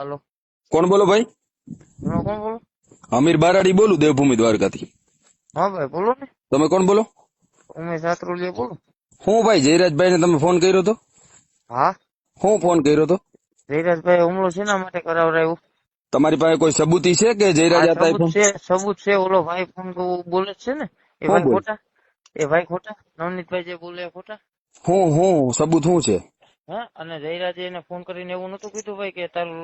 હાલો. કોણ બોલો ભાઈ? કોણ બોલો? અમીર બારાડી બોલું દેવભૂમિ દ્વારકાથી. હા ભાઈ બોલો ને. તમે કોણ બોલો? ઉમેશ સાત્રોલિયા બોલો. હું ભાઈ જયરાજભાઈ ને તમે ફોન કર્યો તો? હા. હું ફોન કર્યો તો? જયરાજભાઈ હુમલો શેના માટે કરાવરાયો તમારી પાસે કોઈ સબૂતી છે કે જયરાજ આ હતા સબૂત ફોન છે સબૂત છે ઓલો ભાઈ ફોન બોલે છે ને. એ ભાઈ ખોટા? એ ભાઈ ખોટા? નવનીતભાઈ જે બોલે ખોટા? હું હું સબૂત શું છે? હા અને જયરાજે એને ફોન કરીને એવું નતું કીધું ભાઈ કે તારું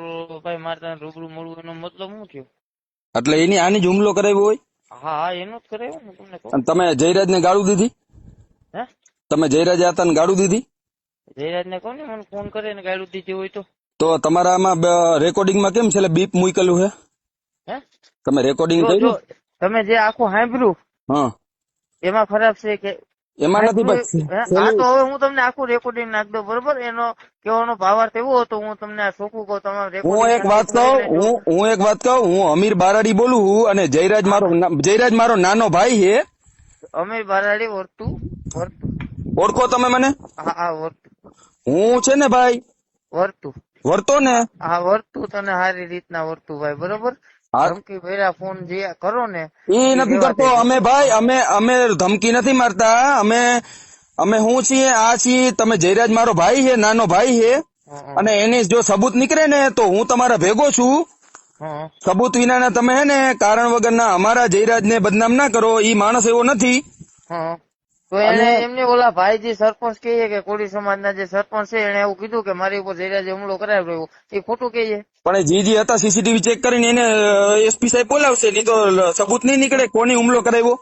ભાઈ મારે તને રૂબરૂ મળવું એનો મતલબ શું થયો? એટલે એની આની જ હુમલો કરાવ્યો હોય? હા હા એનો જ કરાવ્યો ને તમને કહું. અને તમે જયરાજ ને ગાળું દીધી? હે? તમે જયરાજ હતા ને ગાળું દીધી? જયરાજ ને કહું ને મને ફોન કરે ને ગાળું દીધી હોય તો? તો તમારામાં રેકોર્ડિંગમાં કેમ છે બીપ મૂકેલું છે હે? તમે રેકોર્ડિંગ કર્યું તમે જે આખું સાંભળ્યું હા. એમાં ખરાબ છે કે એમાં નથી હે? હા તો હવે હું તમને આખું રેકોર્ડિંગ નાખ દઉં બરોબર? એનો કહેવાનો ભાવાર્થ એવો હતો હું તમને આ કહું તમારે હું એક વાત કહું હું હું એક વાત કહું હું અમીર બારાડી બોલું છું અને જયરાજ મારો જયરાજ મારો નાનો ભાઈ છે. અમીર બારાડી વર્તું વર્તું. ઓળખો તમે મને? હા હા વર્તું. હું છે ને ભાઈ? વર્તુ. વર્તો ને? હા વર્તુ તને સારી રીતના વર્તુ ભાઈ બરોબર. ધમકી ભર્યા ફોન જે કરો ને. એ નથી કરતો. અમે ભાઈ અમે અમે ધમકી નથી મારતા. અમે અમે હું છીએ આ છીએ. તમે જયરાજ મારો ભાઈ છે નાનો ભાઈ છે. અને એની જો સબૂત નીકળે ને તો હું તમારા ભેગો છું. સબૂત વિનાના તમે હે ને કારણ વગરના અમારા જયરાજ ને બદનામ ના કરો. ઈ માણસ એવો નથી. તો એને એમને ઓલા ભાઈજી સરપંચ કહીએ કે કોળી સમાજના જે સરપંચ છે એને એવું કીધું કે મારી ઉપર જયરાજે હુમલો કરાવ્યો એ ખોટું કહીએ. પણ જી જી હતા સીસીટીવી ચેક કરીને એને એસપી સાહેબ બોલાવશે નહીં તો સબૂત નહીં નીકળે કોની હુમલો કરાવ્યો?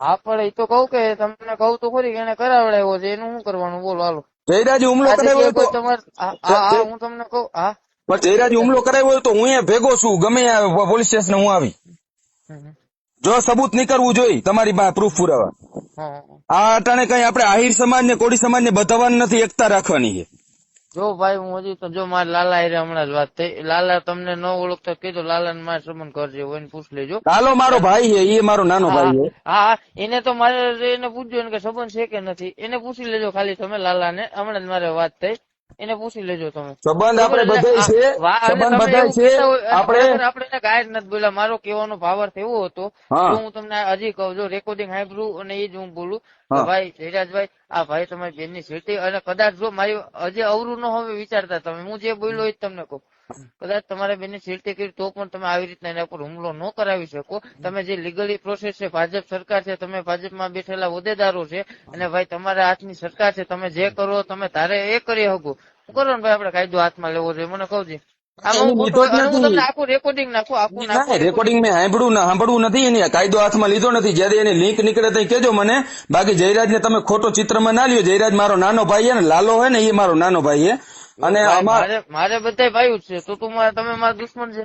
હા પણ એ તો કહું કે તમને કહું તો ખરી કે એને કરાવડાવ્યો છે એનું શું કરવાનું? બોલો હાલો. જયરાજે હુમલો કરાવ્યો જે તો હા હા, તમને કહું હા. પણ જયરાજી હુમલો કરાવ્યો હોય તો હું એ ભેગો છું ગમે પોલીસ સ્ટેશન હું આવી. જો સબૂત નીકળવું જોઈએ તમારી પાસે પ્રૂફ પુરાવા. આ અટાણે કઈ આપણે આહિર સમાજ ને કોળી સમાજ ને બધાવાનું નથી એકતા રાખવાની છે. જો ભાઈ હું હજી તો જો મારા લાલા હારે હમણાં જ વાત થઈ. લાલા તમને ન ઓળખતા કીધું લાલા ને મારા સંબંધ કરજે હોય પૂછ લેજો. લાલો મારો ભાઈ છે એ મારો નાનો ભાઈ છે. હા એને તો મારે એને પૂછજો કે સંબંધ છે કે નથી? એને પૂછી લેજો ખાલી તમે લાલા ને હમણાં જ મારે વાત થઈ. એને પૂછી લેજો તમે સંબંધ આપણે બધાય છે સંબંધ બધાય છે આપણે આપણે ગાયબ નથી બોલ્યા મારો કહેવાનો ભાવાર્થ એવો હતો હા. હું તમને હજી કહું જો રેકોર્ડિંગ સાંભળું અને એ જ હું બોલું. ભાઈ ધીરાજભાઈ આ ભાઈ તમારી બેનની સેટી અને કદાચ જો મારી હજી અવરું ન હોય વિચારતા તમે, હું જે બોલ્યો એ તમને કહું. કદાચ તમારા બેનની સેટી કરી તો પણ તમે આવી રીતના એના પર હુમલો ન કરાવી શકો. તમે જે લીગલી પ્રોસેસ છે, ભાજપ સરકાર છે, તમે ભાજપમાં બેઠેલા હોદ્દેદારો છે, અને ભાઈ તમારા હાથની સરકાર છે, તમે જે કરો, તમે તારે એ કરી શકો. કરો ને ભાઈ આપણે કાયદો હાથમાં લેવો જોઈએ? મને કહું છું રેકોર્ડિંગ મેં સાંભળ્યું સાંભળવું નથી એની કાયદો હાથમાં લીધો નથી. જયારે એની લિંક નીકળે તો કેજો મને. બાકી જયરાજ ને તમે ખોટો ચિત્રમાં ના લ્યો. જયરાજ મારો નાનો ભાઈ છે ને લાલો હોય ને એ મારો નાનો ભાઈ છે. અને મારે બધા ભાઈ જ છે. તો તું તમે મારા દુશ્મન છે.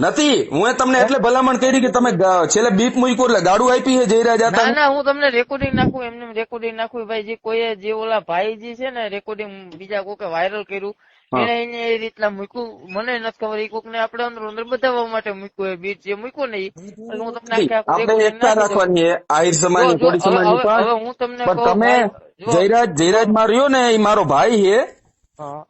નથી. હું તમને એટલે ભલામણ કરી કે તમે છેલ્લે બીપ મૂક્યું એટલે ગાડું આપી છે જયરાજ ના હતા ના હું તમને રેકોર્ડિંગ નાખું એમને રેકોર્ડિંગ નાખું. ભાઈ જે કોઈ જે ઓલા ભાઈ જે છે ને રેકોર્ડિંગ બીજા કોકે વાયરલ કર્યું. એને એને એ રીતના મૂક્યું. મને નથી ખબર એ કોક ને આપડે અંદર અંદર બતાવવા માટે મૂક્યું એ બીજ જે મૂક્યું ને હું તમને આપણે એકતા રાખવાની આહિર સમાજ જો, ની જો, કોળી સમાજ હવે- ની હું તમને પણ તમે જયરાજ જયરાજ માર્યો ને એ મારો ભાઈ છે.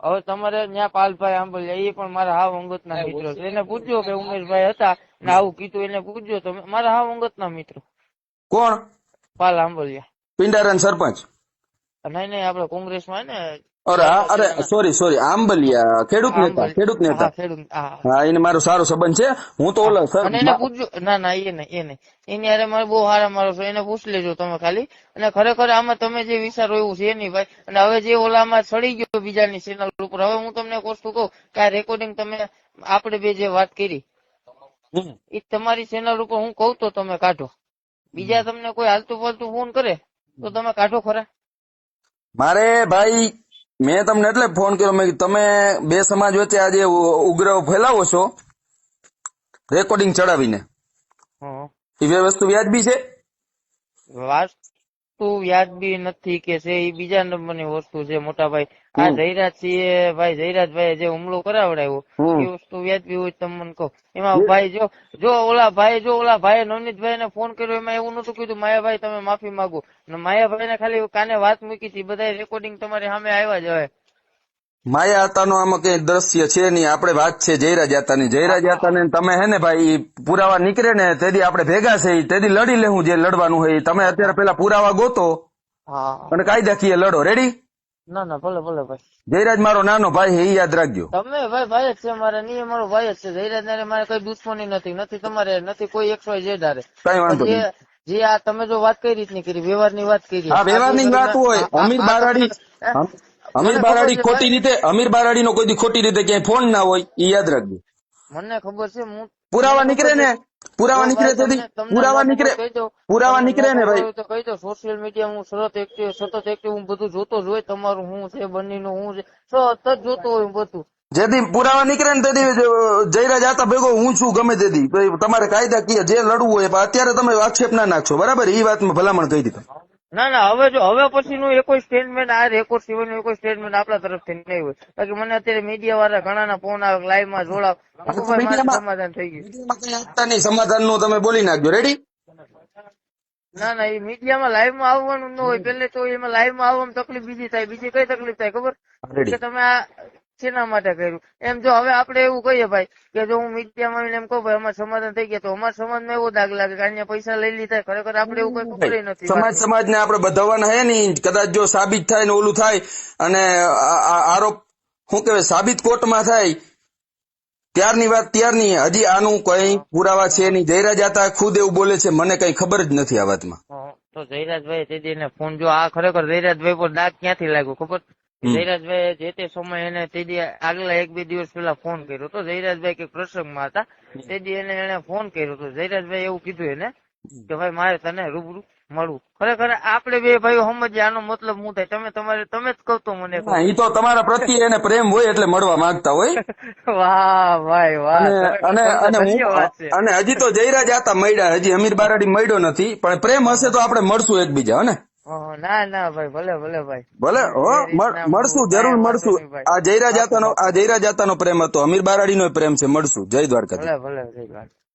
હવે તમારે ત્યાં પાલભાઈ આંબલિયા એ પણ મારા હાવ અંગતના મિત્રો છે. એને પૂછ્યો કે ઉમેશભાઈ હતા ને આવું કીધું એને પૂછ્યો તમે મારા હાવ અંગતના મિત્રો. કોણ? પાલ આંબલિયા. પિંડારાન સરપંચ. નહીં નહીં આપડે કોંગ્રેસમાં ને અરે અરે સોરી સોરી આંબલિયા ખેડૂત નેતા ખેડૂત નેતા. હા, એને મારો સારો સંબંધ છે. હું તો ઓલા સર એને પૂછજો ના ના એ નહીં એ નહીં. એની અરે મારે બહુ સારા મારો છો એને પૂછ લેજો તમે ખાલી. અને ખરેખર આમાં તમે જે વિચારો એવું છે નહીં ભાઈ. અને હવે જે ઓલામાં સડી ગયો બીજાની ચેનલ ઉપર હવે હું તમને વસ્તુ કહું કે આ રેકોર્ડિંગ તમે આપણે બે જે વાત કરી. એ તમારી ચેનલ ઉપર હું કહું તો તમે કાઢો. બીજા તમને કોઈ હાલતું ફાલતું ફોન કરે તો તમે કાઢો ખરા. મારે ભાઈ મેં તમને એટલે ફોન કર્યો મેં તમે બે સમાજ વચ્ચે આજે ઉગ્ર ફેલાવો છો રેકોર્ડિંગ ચડાવીને. એ વસ્તુ વ્યાજબી છે વાસ્તુ વ્યાજબી નથી કે છે એ બીજા નંબરની વસ્તુ છે મોટા ભાઈ આ હમ. જયરાજ સિંહે ભાઈ જયરાજભાઈ જે હુમલો કરાવડાવ્યો એ વસ્તુ વ્યાજબી હોય તમે તમને કહો. એમાં ભાઈ જો જો ઓલા ભાઈ જો ઓલા ભાઈ નવનીતભાઈ ને ફોન કર્યો એમાં એવું નતું કીધું માયાભાઈ તમે માફી માંગો. માયાભાઈ ને ખાલી કાને વાત મૂકી હતી બધા રેકોર્ડિંગ તમારી સામે આવ્યા જ હવે માયા આતાનો આમાં કઈ દ્રશ્ય છે નહીં આપણે વાત છે જયરાજ આતાની જયરાજ આતાને તમે હે ને ભાઈ પુરાવા નીકળે ને તેથી આપણે ભેગા છે તેથી લડી લેવું જે લડવાનું હોય તમે અત્યારે પેલા પુરાવા ગોતો અને કાયદાકીય લડો. રેડી ના ના ભલે ભલે ભાઈ. જયરાજ મારો નાનો ભાઈ એ યાદ રાખજો. તમે ભાઈ ભાઈ જ છે મારે નહીં મારો ભાઈ જ છે. જયરાજ ને મારે કઈ દુશ્મની નથી નથી તમારે નથી કોઈ એકસો જેડ હારે કઈ વાંધો જે આ તમે જો વાત કઈ રીતની કરી વ્યવહારની વાત કરી. હા વ્યવહારની વાત હોય અમીર બારાડી અમીર બારાડી ખોટી રીતે અમીર બારાડી નો કોઈ ખોટી રીતે ક્યાંય ફોન ના હોય એ યાદ રાખજો. મને ખબર છે હું પુરાવા નીકળે ને? પુરાવા નીકળે તમને પુરાવા નીકળે? પુરાવા નીકળે ને ભાઈ? તો કહી દો સોશિયલ મીડિયા હું સતત એક્ટિવ સતત એક્ટિવ હું બધું જોતો જ હોય તમારું હું છે બંનેનું હું છે સતત જોતો હોય બધું. જેથી પુરાવા નીકળે ને તેથી જયરાજ આતા ભેગો હું છું ગમે તેથી. તમારે તમારે કાયદાકીય જે લડવું હોય અત્યારે તમે આક્ષેપ ના નાખશો. બરાબર? એ વાતમાં ભલામણ કહી દીધું ના ના હવે જો હવે પછીનું એ કોઈ સ્ટેટમેન્ટ આ રેકોર્ડ સિવાયનું કોઈ સ્ટેટમેન્ટ આપણા તરફથી નહીં હોય. બાકી મને અત્યારે મીડિયા વાળા ઘણાના ફોન આવે લાઈવમાં જોડાવ. સમાધાન થઈ ગયું. સમાધાનનું તમે બોલી નાખજો. રેડી ના ના એ મીડિયામાં લાઈવમાં આવવાનું ન હોય. પેલે તો એમાં લાઈવમાં આવવામાં તકલીફ બીજી થાય બીજી કઈ તકલીફ થાય ખબર? કે તમે આ શેના માટે કર્યું? એમ જો હવે આપણે એવું કહીએ ભાઈ કે જો હું મીડિયામાં એમ કહું ભાઈ અમારું સમાધાન થઈ ગયા. તો અમારા સમાજમાં એવો દાગ લાગે કે અહીંયા પૈસા લઈ લીધા. ખરેખર આપણે એવું કઈ ખબર નથી સમાજ સમાજ ને આપડે બધાવાના હે નહીં કદાચ જો સાબિત થાય ને ઓલું થાય અને આરોપ શું કહેવાય સાબિત કોર્ટમાં થાય ત્યારની વાત ત્યારની હજી આનું કઈ પુરાવા છે નહીં. જયરાજ આતા ખુદ એવું બોલે છે મને કઈ ખબર જ નથી આ વાતમાં. તો જયરાજભાઈ દીદી ને ફોન જો આ ખરેખર જયરાજભાઈ પર દાગ ક્યાંથી લાગ્યો ખબર. જયરાજભાઈ જે તે સમય એને તે દી આગલા એક બે દિવસ પેલા ફોન કર્યો હતો જયરાજભાઈ કે પ્રસંગમાં હતા. તે દી એને એને ફોન કર્યો તો જયરાજભાઈ એવું કીધું એને કે ભાઈ મારે તને રૂબરૂ મળવું. ખરેખર આપણે બે ભાઈઓ સમજીએ આનો મતલબ હું થાય? તમે તમારે તમે જ કહો મને એ તો તમારા પ્રત્યે એને પ્રેમ હોય એટલે મળવા માંગતા હોય. વાહ ભાઈ વાહ અને અને હજી તો જયરાજ આતા મળ્યા હજી અમીર બારાડી મળ્યો નથી પણ પ્રેમ હશે તો આપણે મળશું એકબીજા હા, ના ના ભાઈ ભલે ભલે ભાઈ. ભલે હો એ મળ- રીતના મળશું જરૂર મળશું. આ જયરાજ આતાનો આ પ્રેમ હતો અમીર બારાડીનો પ્રેમ છે મળશું. જય દ્વારકા ભલે ભલે જય દ્વારકા.